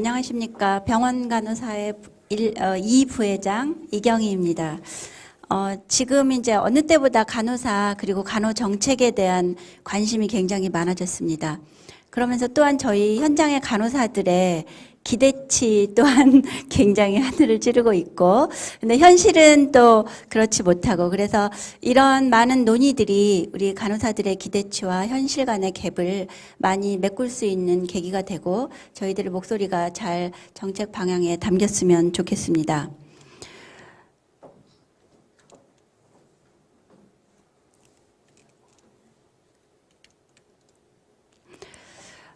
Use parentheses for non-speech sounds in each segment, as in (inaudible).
안녕하십니까. 병원 간호사의 일, 어, 이 부회장 이경희입니다. 어, 지금 이제 어느 때보다 간호사 그리고 간호 정책에 대한 관심이 굉장히 많아졌습니다. 그러면서 또한 저희 현장의 간호사들의 기대치 또한 (laughs) 굉장히 하늘을 찌르고 있고, 근데 현실은 또 그렇지 못하고, 그래서 이런 많은 논의들이 우리 간호사들의 기대치와 현실 간의 갭을 많이 메꿀 수 있는 계기가 되고, 저희들의 목소리가 잘 정책 방향에 담겼으면 좋겠습니다.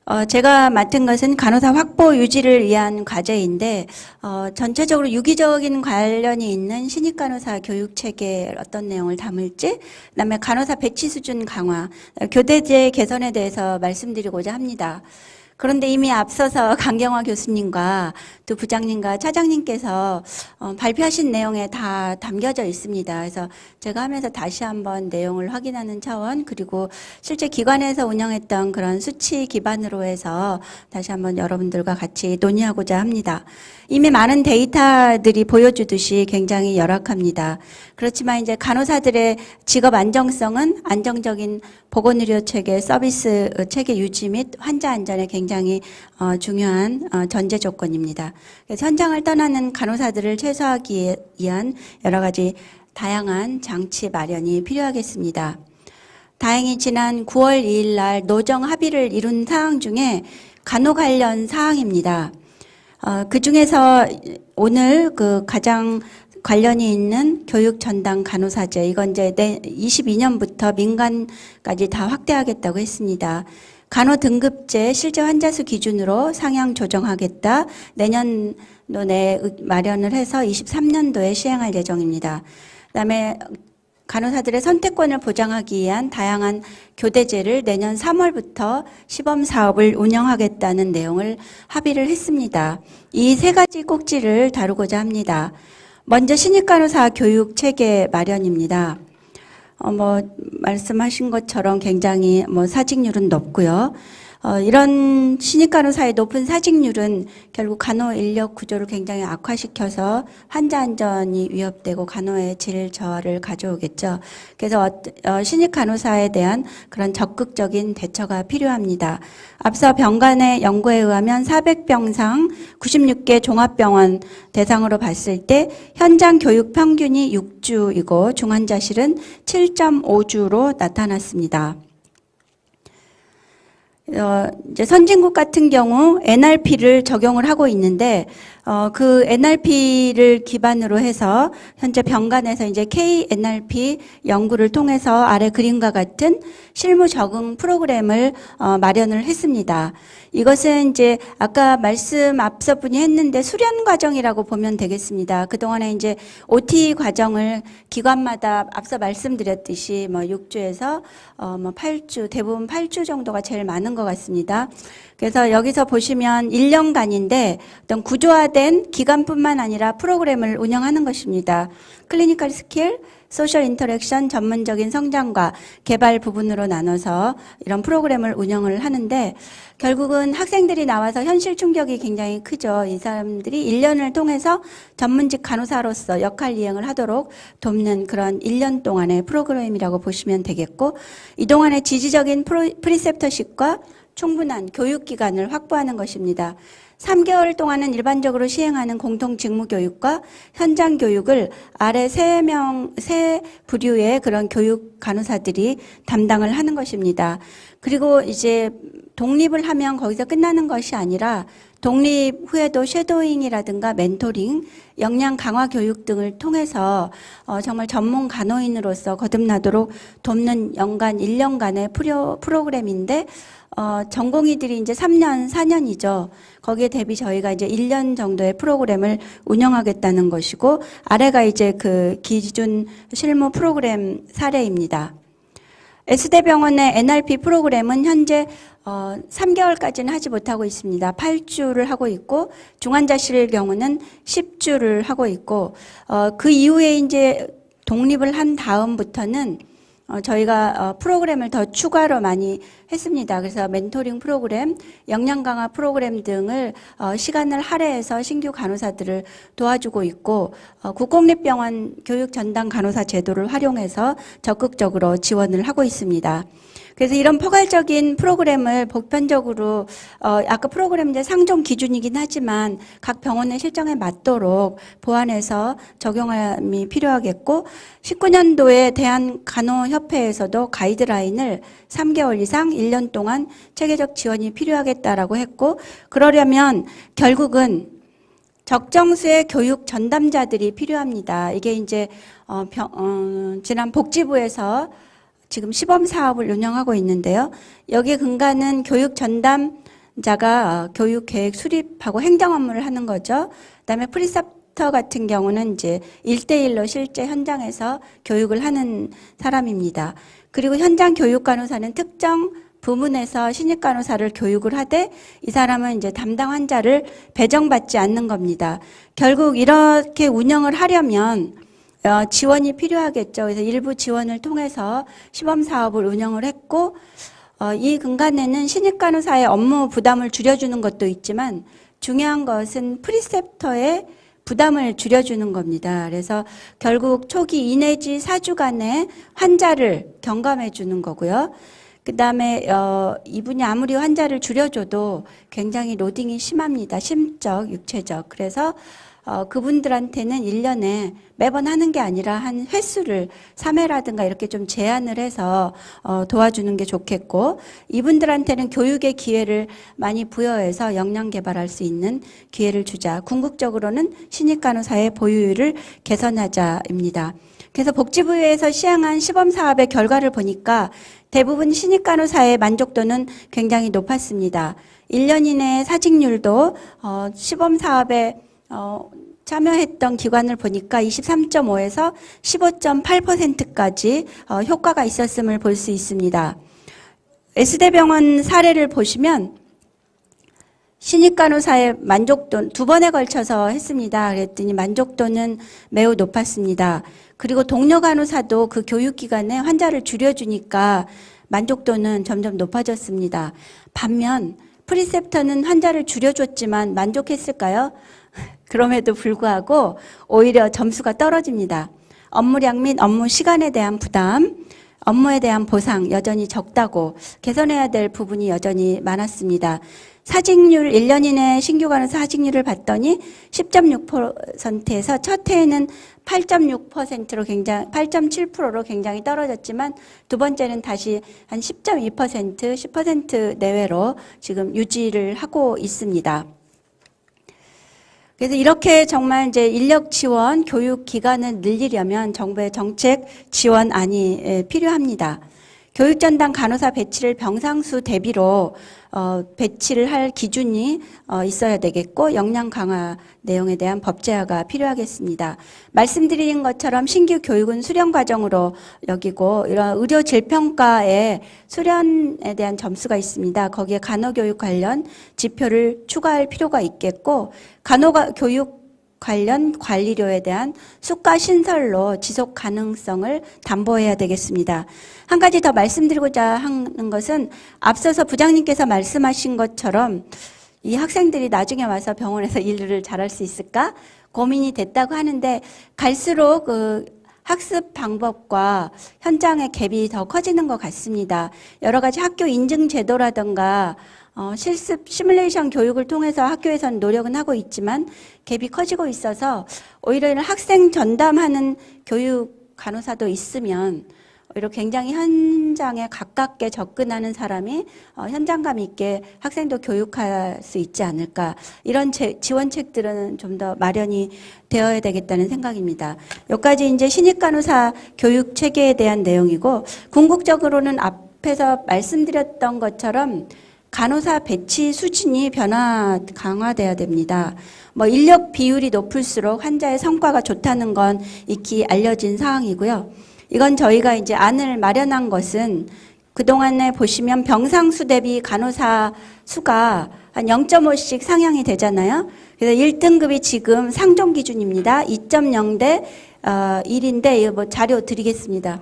어, 제가 맡은 것은 간호사 확보 유지를 위한 과제인데, 어, 전체적으로 유기적인 관련이 있는 신입 간호사 교육 체계에 어떤 내용을 담을지, 그 다음에 간호사 배치 수준 강화, 교대제 개선에 대해서 말씀드리고자 합니다. 그런데 이미 앞서서 (laughs) 강경화 교수님과 또 부장님과 차장님께서 어, 발표하신 내용에 다 담겨져 있습니다. 그래서 제가 하면서 다시 한번 내용을 확인하는 차원 그리고 실제 기관에서 운영했던 그런 수치 기반으로 해서 다시 한번 여러분들과 같이 논의하고자 합니다. 이미 많은 데이터들이 보여주듯이 굉장히 열악합니다. 그렇지만 이제 간호사들의 직업 안정성은 안정적인 보건의료 체계 서비스 체계 유지 및 환자 안전에 굉장히 어, 중요한 어, 전제 조건입니다. 그래서 현장을 떠나는 간호사들을 최소화하기 위한 여러 가지 다양한 장치 마련이 필요하겠습니다. 다행히 지난 9월 2일 날 노정 합의를 이룬 사항 중에 간호 관련 사항입니다. 어, 그 중에서 오늘 그 가장 관련이 있는 교육 전담 간호사제 이건 이제 내 22년부터 민간까지 다 확대하겠다고 했습니다. 간호 등급제 실제 환자 수 기준으로 상향 조정하겠다. 내년도 내 마련을 해서 23년도에 시행할 예정입니다. 그다음에 간호사들의 선택권을 보장하기 위한 다양한 교대제를 내년 3월부터 시범 사업을 운영하겠다는 내용을 합의를 했습니다. 이 세 가지 꼭지를 다루고자 합니다. 먼저 신입 간호사 교육 체계 마련입니다. 어, 뭐, 말씀하신 것처럼 굉장히 뭐 사직률은 높고요. 어, 이런 신입 간호 사의 높은 사직률은 결국 간호 인력 구조를 굉장히 악화시켜서 환자 안전이 위협되고 간호의 질 저하를 가져오겠죠. 그래서 어, 어, 신입 간호사에 대한 그런 적극적인 대처가 필요합니다. 앞서 병간의 연구에 의하면 400병상 96개 종합병원 대상으로 봤을 때 현장 교육 평균이 6주이고 중환자실은 7.5주로 나타났습니다. 어, 이제 선진국 같은 경우 NRP를 적용을 하고 있는데, 어, 그 NRP를 기반으로 해서 현재 병간에서 이제 KNRP 연구를 통해서 아래 그림과 같은 실무 적응 프로그램을 어, 마련을 했습니다. 이것은 이제 아까 말씀 앞서 분이 했는데 수련 과정이라고 보면 되겠습니다. 그동안에 이제 OT 과정을 기관마다 앞서 말씀드렸듯이 뭐 6주에서 어, 뭐 8주, 대부분 8주 정도가 제일 많은 것 같습니다. 그래서 여기서 보시면 1년간인데 어떤 구조화된 기간뿐만 아니라 프로그램을 운영하는 것입니다. 클리니컬 스킬, 소셜 인터랙션 전문적인 성장과 개발 부분으로 나눠서 이런 프로그램을 운영을 하는데 결국은 학생들이 나와서 현실 충격이 굉장히 크죠. 이 사람들이 1년을 통해서 전문직 간호사로서 역할 이행을 하도록 돕는 그런 1년 동안의 프로그램이라고 보시면 되겠고 이 동안의 지지적인 프리셉터십과 충분한 교육 기간을 확보하는 것입니다. 3개월 동안은 일반적으로 시행하는 공통 직무 교육과 현장 교육을 아래 3명, 3 부류의 그런 교육 간호사들이 담당을 하는 것입니다. 그리고 이제 독립을 하면 거기서 끝나는 것이 아니라 독립 후에도 쉐도잉이라든가 멘토링, 역량 강화 교육 등을 통해서 어, 정말 전문 간호인으로서 거듭나도록 돕는 연간 1년간의 프로, 프로그램인데 어, 전공의들이 이제 3년, 4년이죠. 거기에 대비 저희가 이제 1년 정도의 프로그램을 운영하겠다는 것이고, 아래가 이제 그 기준 실무 프로그램 사례입니다. S대병원의 NRP 프로그램은 현재 어, 3개월까지는 하지 못하고 있습니다. 8주를 하고 있고, 중환자실 경우는 10주를 하고 있고, 어, 그 이후에 이제 독립을 한 다음부터는 어, 저희가 어, 프로그램을 더 추가로 많이 했습니다. 그래서 멘토링 프로그램, 역량 강화 프로그램 등을 어, 시간을 할애해서 신규 간호사들을 도와주고 있고 어, 국공립병원 교육 전담 간호사 제도를 활용해서 적극적으로 지원을 하고 있습니다. 그래서 이런 포괄적인 프로그램을 보편적으로 어 아까 프로그램 이제 상종 기준이긴 하지만 각 병원의 실정에 맞도록 보완해서 적용함이 필요하겠고 19년도에 대한 간호협회에서도 가이드라인을 3개월 이상 1년 동안 체계적 지원이 필요하겠다라고 했고 그러려면 결국은 적정수의 교육 전담자들이 필요합니다. 이게 이제 어, 병, 어, 지난 복지부에서 지금 시범 사업을 운영하고 있는데요. 여기에 근간은 교육 전담자가 어, 교육 계획 수립하고 행정 업무를 하는 거죠. 그다음에 프리셉터 같은 경우는 이제 일대일로 실제 현장에서 교육을 하는 사람입니다. 그리고 현장 교육 간호사는 특정 부문에서 신입 간호사를 교육을 하되 이 사람은 이제 담당 환자를 배정받지 않는 겁니다. 결국 이렇게 운영을 하려면 어, 지원이 필요하겠죠. 그래서 일부 지원을 통해서 시범 사업을 운영을 했고 어, 이 근간에는 신입 간호사의 업무 부담을 줄여주는 것도 있지만 중요한 것은 프리셉터의 부담을 줄여주는 겁니다. 그래서 결국 초기 2 내지 4주간의 환자를 경감해 주는 거고요. 그 다음에 어, 이분이 아무리 환자를 줄여줘도 굉장히 로딩이 심합니다. 심적, 육체적. 그래서 어, 그분들한테는 1년에 매번 하는 게 아니라 한 횟수를 3회라든가 이렇게 좀 제한을 해서 어, 도와주는 게 좋겠고 이분들한테는 교육의 기회를 많이 부여해서 역량 개발할 수 있는 기회를 주자. 궁극적으로는 신입 간호사의 보유율을 개선하자입니다. 그래서 복지부에서 시행한 시범 사업의 결과를 보니까 대부분 신입 간호사의 만족도는 굉장히 높았습니다. 1년 이내 사직률도 어, 시범 사업에 어, 참여했던 기관을 보니까 23.5에서 15.8%까지 어, 효과가 있었음을 볼 수 있습니다. S대병원 사례를 보시면 신입 간호사의 만족도 두 번에 걸쳐서 했습니다. 그랬더니 만족도는 매우 높았습니다. 그리고 동료 간호사도 그 교육 기간에 환자를 줄여주니까 만족도는 점점 높아졌습니다. 반면 프리셉터는 환자를 줄여줬지만 만족했을까요? (laughs) 그럼에도 불구하고 오히려 점수가 떨어집니다. 업무량 및 업무 시간에 대한 부담, 업무에 대한 보상 여전히 적다고 개선해야 될 부분이 여전히 많았습니다. 사직률 1년 이내 신규 간호사 사직률을 봤더니 10.6%에서 첫 해에는 8.6%로 굉장히 8.7%로 굉장히 떨어졌지만 두 번째는 다시 한 10.2% 10% 내외로 지금 유지를 하고 있습니다. 그래서 이렇게 정말 이제 인력 지원, 교육 기간을 늘리려면 정부의 정책 지원안이 예, 필요합니다. 교육 전담 간호사 배치를 병상수 대비로 어, 배치를 할 기준이 어, 있어야 되겠고 역량 강화 내용에 대한 법제화가 필요하겠습니다. 말씀드린 것처럼 신규 교육은 수련 과정으로 여기고 이런 의료 질평가에 수련에 대한 점수가 있습니다. 거기에 간호교육 관련 지표를 추가할 필요가 있겠고 간호교육 관련 관리료에 대한 수가 신설로 지속 가능성을 담보해야 되겠습니다. 한 가지 더 말씀드리고자 하는 것은 앞서서 부장님께서 말씀하신 것처럼 이 학생들이 나중에 와서 병원에서 (laughs) 일을 잘할 수 있을까 고민이 됐다고 하는데 갈수록 그 학습 방법과 현장의 갭이 더 커지는 것 같습니다. 여러 가지 학교 인증 제도라든가 어, 실습 시뮬레이션 교육을 통해서 학교에서는 노력은 하고 있지만 갭이 커지고 있어서 오히려 이런 학생 전담하는 교육 간호사도 있으면 오히려 굉장히 현장에 가깝게 접근하는 사람이 어, 현장감 있게 학생도 교육할 수 있지 않을까 이런 제, 지원책들은 좀 더 마련이 되어야 되겠다는 생각입니다. 여기까지 이제 신입 간호사 교육 체계에 대한 내용이고 궁극적으로는 앞에서 말씀드렸던 것처럼 간호사 배치 수준이 변화 강화돼야 됩니다. 뭐 인력 비율이 높을수록 환자의 성과가 좋다는 건 익히 알려진 사항이고요. 이건 저희가 이제 안을 마련한 것은 그동안에 보시면 병상 수 대비 간호사 수가 한 0.5씩 상향이 되잖아요. 그래서 1등급이 지금 상종 기준입니다. 2.0대 어, 1인데 이거 뭐 자료 드리겠습니다.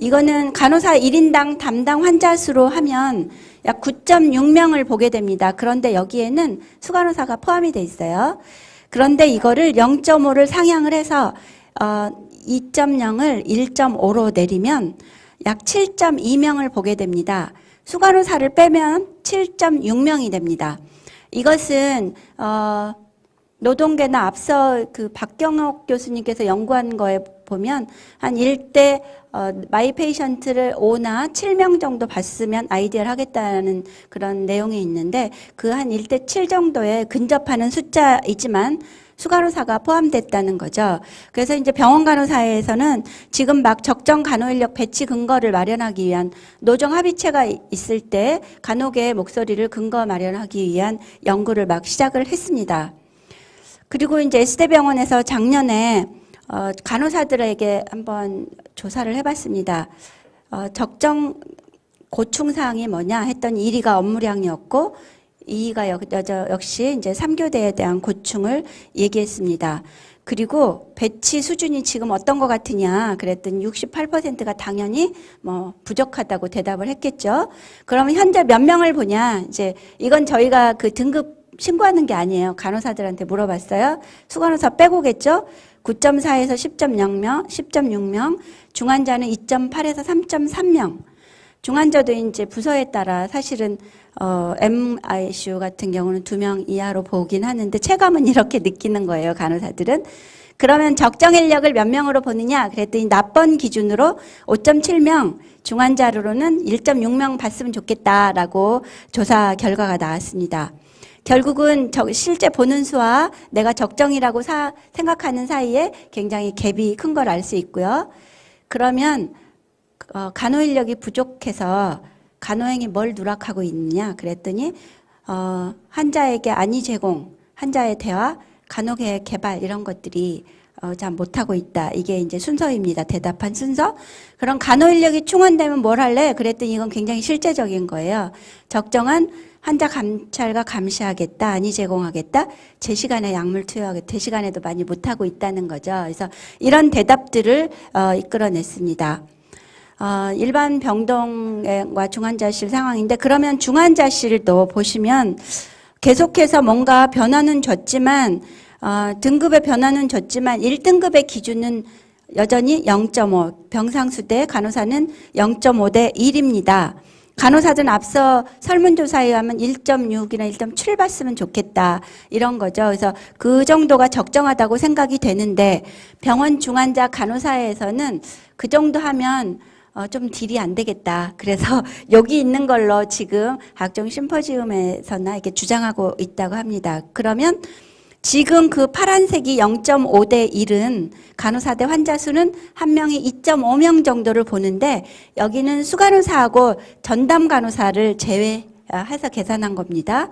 이거는 간호사 1인당 담당 환자 수로 하면 약 9.6명을 보게 됩니다. 그런데 여기에는 수간호사가 포함이 돼 있어요. 그런데 이거를 0.5를 상향을 해서 어, 2.0을 1.5로 내리면 약 7.2명을 보게 됩니다. 수간호사를 빼면 7.6명이 됩니다. 이것은 어, 노동계나 앞서 그 박경옥 교수님께서 연구한 거에 보면 한 1대 어, 마이 페이션트를 5나 7명 정도 봤으면 아이디어를 하겠다는 그런 내용이 있는데 그 한 1대 7 정도에 근접하는 숫자이지만 수간호사가 포함됐다는 거죠. 그래서 이제 병원 간호사에서는 지금 막 적정 간호 인력 배치 근거를 마련하기 위한 노정 합의체가 있을 때 간호계의 목소리를 근거 마련하기 위한 연구를 막 시작을 했습니다. 그리고 이제 S대병원에서 작년에 어, 간호사들에게 한번 조사를 해봤습니다. 어, 적정 고충 사항이 뭐냐 했더니 1위가 업무량이었고 2위가 역, 여저, 역시 이제 3교대에 대한 고충을 얘기했습니다. 그리고 배치 수준이 지금 어떤 것 같으냐 그랬더니 68%가 당연히 뭐 부족하다고 대답을 했겠죠. 그러면 현재 몇 명을 보냐 이제 이건 저희가 그 등급 신고하는 게 아니에요. 간호사들한테 물어봤어요. 수간호사 빼고겠죠? 9.4에서 10.0명, 10.6명, 중환자는 2.8에서 3.3명. 중환자도 이제 부서에 따라 사실은 어, MICU 같은 경우는 두명 이하로 보긴 하는데 체감은 이렇게 느끼는 거예요. 간호사들은. 그러면 적정 인력을 몇 명으로 보느냐? 그랬더니 납번 기준으로 5.7명, 중환자로는 1.6명 봤으면 좋겠다라고 조사 결과가 나왔습니다. 결국은 저 실제 보는 수와 내가 적정이라고 사, 생각하는 사이에 굉장히 갭이 큰 걸 알 수 있고요. 그러면 어, 간호 인력이 부족해서 간호행이 뭘 누락하고 있느냐 그랬더니 어, 환자에게 안위 제공, 환자의 대화, 간호계획 개발 이런 것들이 어, 잘 못하고 있다. 이게 이제 순서입니다. 대답한 순서. 그럼 간호 인력이 충원되면 뭘 할래? 그랬더니 이건 굉장히 실제적인 거예요. 적정한 환자 감찰과 감시하겠다, 안위 제공하겠다, 제 시간에 약물 투여하겠다, 제 시간에도 많이 못하고 있다는 거죠. 그래서 이런 대답들을 어, 이끌어냈습니다. 어, 일반 병동과 중환자실 상황인데 그러면 중환자실도 보시면 계속해서 뭔가 변화는 줬지만 어, 등급의 변화는 줬지만 1등급의 기준은 여전히 0.5 병상수 대 간호사는 0.5 대 1입니다. 간호사들은 앞서 설문조사에 의하면 1.6이나 1.7 봤으면 좋겠다. 이런 거죠. 그래서 그 정도가 적정하다고 생각이 되는데 병원 중환자 간호사에서는 그 정도 하면 어, 좀 딜이 안 되겠다. 그래서 (laughs) 여기 있는 걸로 지금 각종 심포지움에서나 이렇게 주장하고 있다고 합니다. 그러면 지금 그 파란색이 0.5대 1은 간호사 대 환자 수는 한 명이 2.5명 정도를 보는데 여기는 수간호사하고 전담 간호사를 제외해서 계산한 겁니다.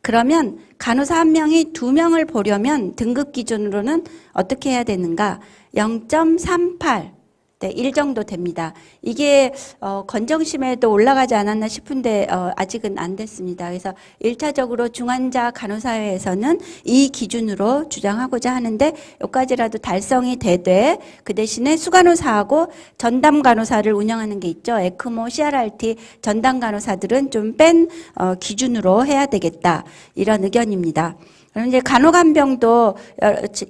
그러면 간호사 한 명이 두 명을 보려면 등급 기준으로는 어떻게 해야 되는가? 0.38 네, 1 정도 됩니다. 이게 어, 건정심에도 올라가지 않았나 싶은데 어, 아직은 안 됐습니다. 그래서 1차적으로 중환자 간호사회에서는 이 기준으로 주장하고자 하는데 여기까지라도 달성이 되되 그 대신에 수간호사하고 전담 간호사를 운영하는 게 있죠. 에크모, CRRT 전담 간호사들은 좀뺀 어, 기준으로 해야 되겠다. 이런 의견입니다. 그럼 이제 간호간병도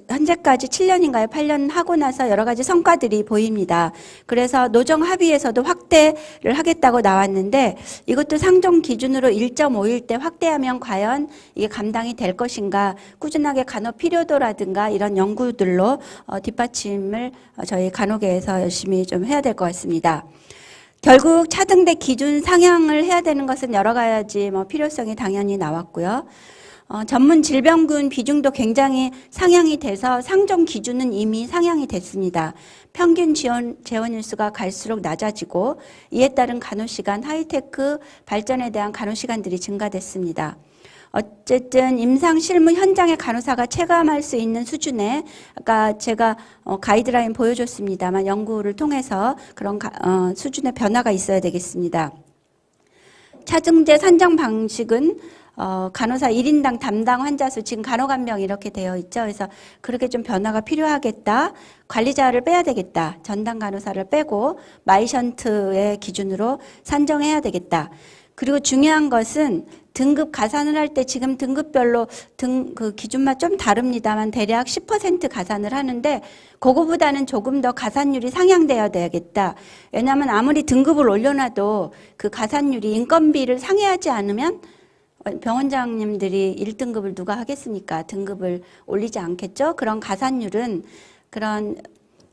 현재까지 7년인가요? 8년 하고 나서 여러 가지 성과들이 보입니다. 그래서 노정 합의에서도 확대를 하겠다고 나왔는데 이것도 상종 기준으로 1.5일 때 확대하면 과연 이게 감당이 될 것인가 꾸준하게 간호 필요도라든가 이런 연구들로 어, 뒷받침을 저희 간호계에서 열심히 좀 해야 될 것 같습니다. 결국 차등대 기준 상향을 해야 되는 것은 여러 가지 뭐 필요성이 당연히 나왔고요. 어, 전문 질병군 비중도 굉장히 상향이 돼서 상종 기준은 이미 상향이 됐습니다. 평균 지원, 재원 일 수가 갈수록 낮아지고 이에 따른 간호 시간, 하이테크 발전에 대한 간호 시간들이 증가됐습니다. 어쨌든 임상 실무 현장의 간호사가 체감할 수 있는 수준의 아까 제가 어, 가이드라인 보여줬습니다만 연구를 통해서 그런 가, 어, 수준의 변화가 있어야 되겠습니다. 차등제 산정 방식은 어, 간호사 1인당 담당 환자 수 지금 간호 간병 이렇게 되어 있죠. 그래서 그렇게 좀 변화가 필요하겠다. 관리자를 빼야 되겠다. 전담 간호사를 빼고 마이션트의 기준으로 산정해야 되겠다. 그리고 중요한 것은 등급 가산을 할 때 지금 등급별로 등 그 기준만 좀 다릅니다만 대략 10% 가산을 하는데 그거보다는 조금 더 가산율이 상향되어야 되겠다. 왜냐하면 아무리 등급을 올려놔도 그 가산율이 인건비를 상회하지 않으면 병원장님들이 1등급을 누가 하겠습니까? 등급을 올리지 않겠죠? 그런 가산율은 그런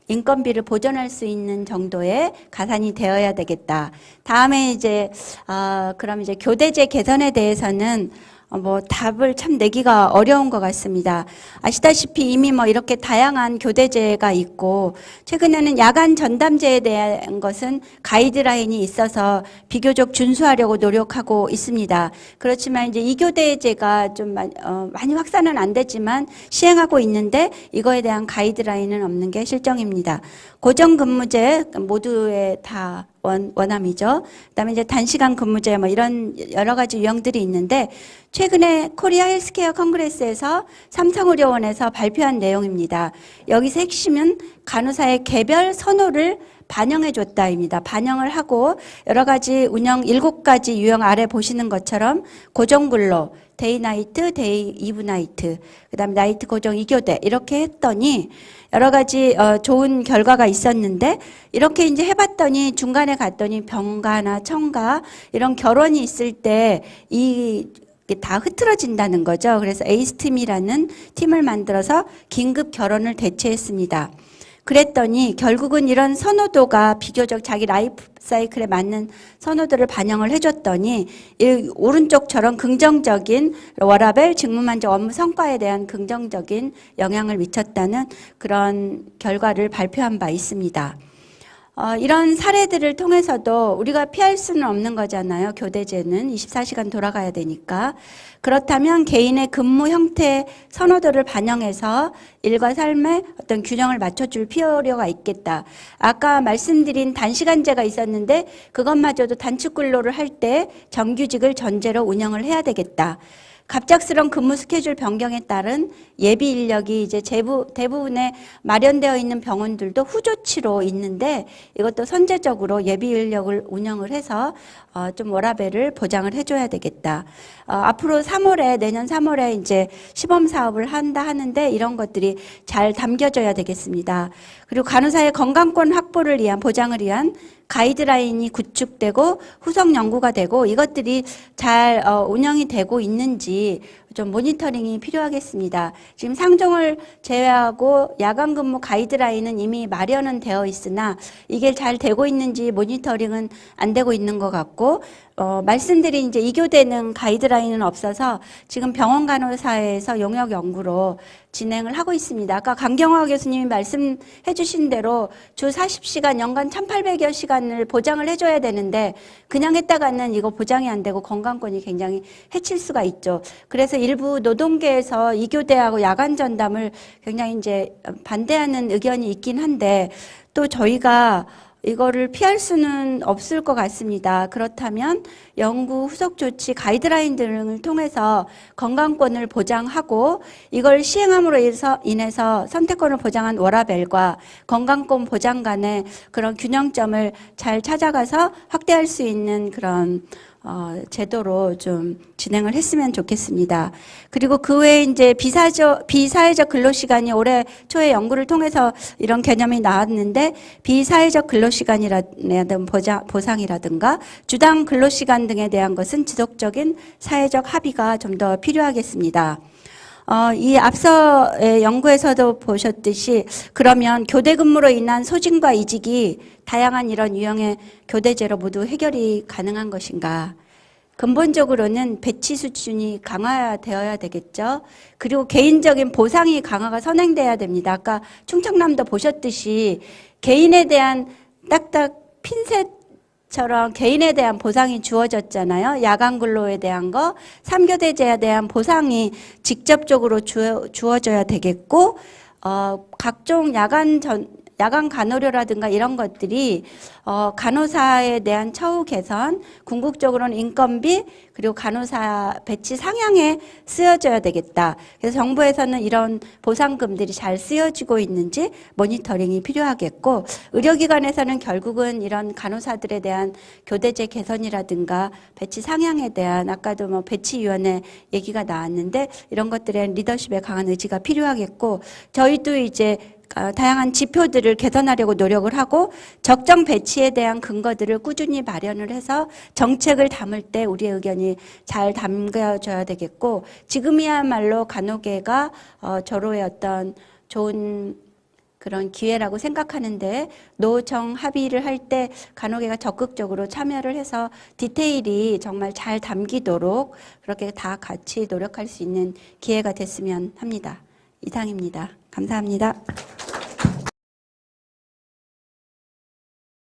인건비를 보전할 수 있는 정도의 가산이 되어야 되겠다. 다음에 이제 아 그럼 이제 교대제 개선에 대해서는 어, 뭐 답을 참 내기가 어려운 것 같습니다. 아시다시피 이미 뭐 이렇게 다양한 교대제가 있고 최근에는 야간 전담제에 대한 것은 가이드라인이 있어서 비교적 준수하려고 노력하고 있습니다. 그렇지만 이제 이교대제가 좀 많이, 어, 많이 확산은 안 됐지만 시행하고 있는데 이거에 대한 가이드라인은 없는 게 실정입니다. 고정근무제 모두의 다 원, 원함이죠. 그다음에 이제 단시간 근무제 뭐 이런 여러 가지 유형들이 있는데 최근에 코리아 헬스케어 컨그레스에서 삼성의료원에서 발표한 내용입니다. 여기서 핵심은 간호사의 개별 선호를 반영해 줬다입니다. 반영을 하고 여러 가지 운영 일곱 가지 유형 아래 보시는 것처럼 고정 근로, 데이 나이트, 데이 이브 나이트, 그다음에 나이트 고정 이교대 이렇게 했더니 여러 가지 어, 좋은 결과가 있었는데 이렇게 이제 해봤더니 중간에 갔더니 병가나 청가 이런 결혼이 있을 때이 다 흐트러진다는 거죠. 그래서 에이스 팀이라는 팀을 만들어서 긴급 결혼을 대체했습니다. 그랬더니 결국은 이런 선호도가 비교적 자기 라이프 사이클에 맞는 선호도를 반영을 해줬더니 이 오른쪽처럼 긍정적인 워라벨 직무만족 업무 성과에 대한 긍정적인 영향을 미쳤다는 그런 결과를 발표한 바 있습니다. 어, 이런 사례들을 통해서도 우리가 피할 수는 없는 거잖아요. 교대제는 24시간 돌아가야 되니까. 그렇다면 개인의 근무 형태 선호도를 반영해서 일과 삶의 어떤 균형을 맞춰줄 필요가 있겠다. 아까 말씀드린 단시간제가 있었는데 그것마저도 단축 근로를 할 때 정규직을 전제로 운영을 해야 되겠다. 갑작스런 근무 스케줄 변경에 따른 예비 인력이 이제 제부, 대부분의 마련되어 있는 병원들도 후조치로 있는데 이것도 선제적으로 예비 인력을 운영을 해서 어, 좀 워라벨을 보장을 해줘야 되겠다. 어, 앞으로 3월에 내년 3월에 이제 시범 사업을 한다 하는데 이런 것들이 잘 담겨져야 되겠습니다. 그리고 간호사의 건강권 확보를 위한 보장을 위한 가이드라인이 구축되고 후속 연구가 되고 이것들이 잘 어, 운영이 되고 있는지 좀 모니터링이 필요하겠습니다. 지금 상종을 제외하고 야간 근무 가이드라인은 이미 마련은 되어 있으나 이게 잘 되고 있는지 모니터링은 안 되고 있는 것 같고 어, 말씀드린 이제 이교되는 가이드라인은 없어서 지금 병원 간호사에서 용역 연구로 진행을 하고 있습니다. 아까 강경화 교수님이 말씀해 주신 대로 주 40시간 연간 1800여 시간을 보장을 해줘야 되는데 그냥 했다가는 이거 보장이 안 되고 건강권이 굉장히 해칠 수가 있죠. 그래서 일부 노동계에서 이교대하고 야간 전담을 굉장히 이제 반대하는 의견이 있긴 한데 또 저희가 이거를 피할 수는 없을 것 같습니다. 그렇다면 연구 후속 조치 가이드라인 등을 통해서 건강권을 보장하고 이걸 시행함으로 인해서, 선택권을 보장한 워라벨과 건강권 보장 간의 그런 균형점을 잘 찾아가서 확대할 수 있는 그런 어, 제도로 좀 진행을 했으면 좋겠습니다. 그리고 그 외에 이제 비사적, 비사회적 근로시간이 올해 초에 연구를 통해서 이런 개념이 나왔는데 비사회적 근로시간이라든 보상이라든가 주당 근로시간 등에 대한 것은 지속적인 사회적 합의가 좀 더 필요하겠습니다. 어, 이 앞서의 연구에서도 보셨듯이 그러면 교대 근무로 인한 소진과 이직이 다양한 이런 유형의 교대제로 모두 해결이 가능한 것인가? 근본적으로는 배치 수준이 강화되어야 되겠죠. 그리고 개인적인 보상이 강화가 선행돼야 됩니다. 아까 충청남도 보셨듯이 개인에 대한 딱딱 핀셋 처럼 개인에 대한 보상이 주어졌잖아요. 야간 근로에 대한 거, 삼교대제에 대한 보상이 직접적으로 주어, 주어져야 되겠고, 어, 각종 야간 전, 야간 간호료라든가 이런 것들이 어, 간호사에 대한 처우 개선, 궁극적으로는 인건비 그리고 간호사 배치 상향에 쓰여져야 되겠다. 그래서 정부에서는 이런 보상금들이 잘 쓰여지고 있는지 모니터링이 필요하겠고 의료기관에서는 결국은 이런 간호사들에 대한 교대제 개선이라든가 배치 상향에 대한 아까도 뭐 배치위원회 얘기가 나왔는데 이런 것들에 리더십에 강한 의지가 필요하겠고 저희도 이제 어, 다양한 지표들을 개선하려고 노력을 하고 적정 배치에 대한 근거들을 꾸준히 마련을 해서 정책을 담을 때 우리의 의견이 잘 담겨져야 되겠고 지금이야말로 간호계가 어, 저로의 어떤 좋은 그런 기회라고 생각하는데 노정 합의를 할 때 간호계가 적극적으로 참여를 해서 디테일이 정말 잘 담기도록 그렇게 다 같이 노력할 수 있는 기회가 됐으면 합니다. 이상입니다. 감사합니다.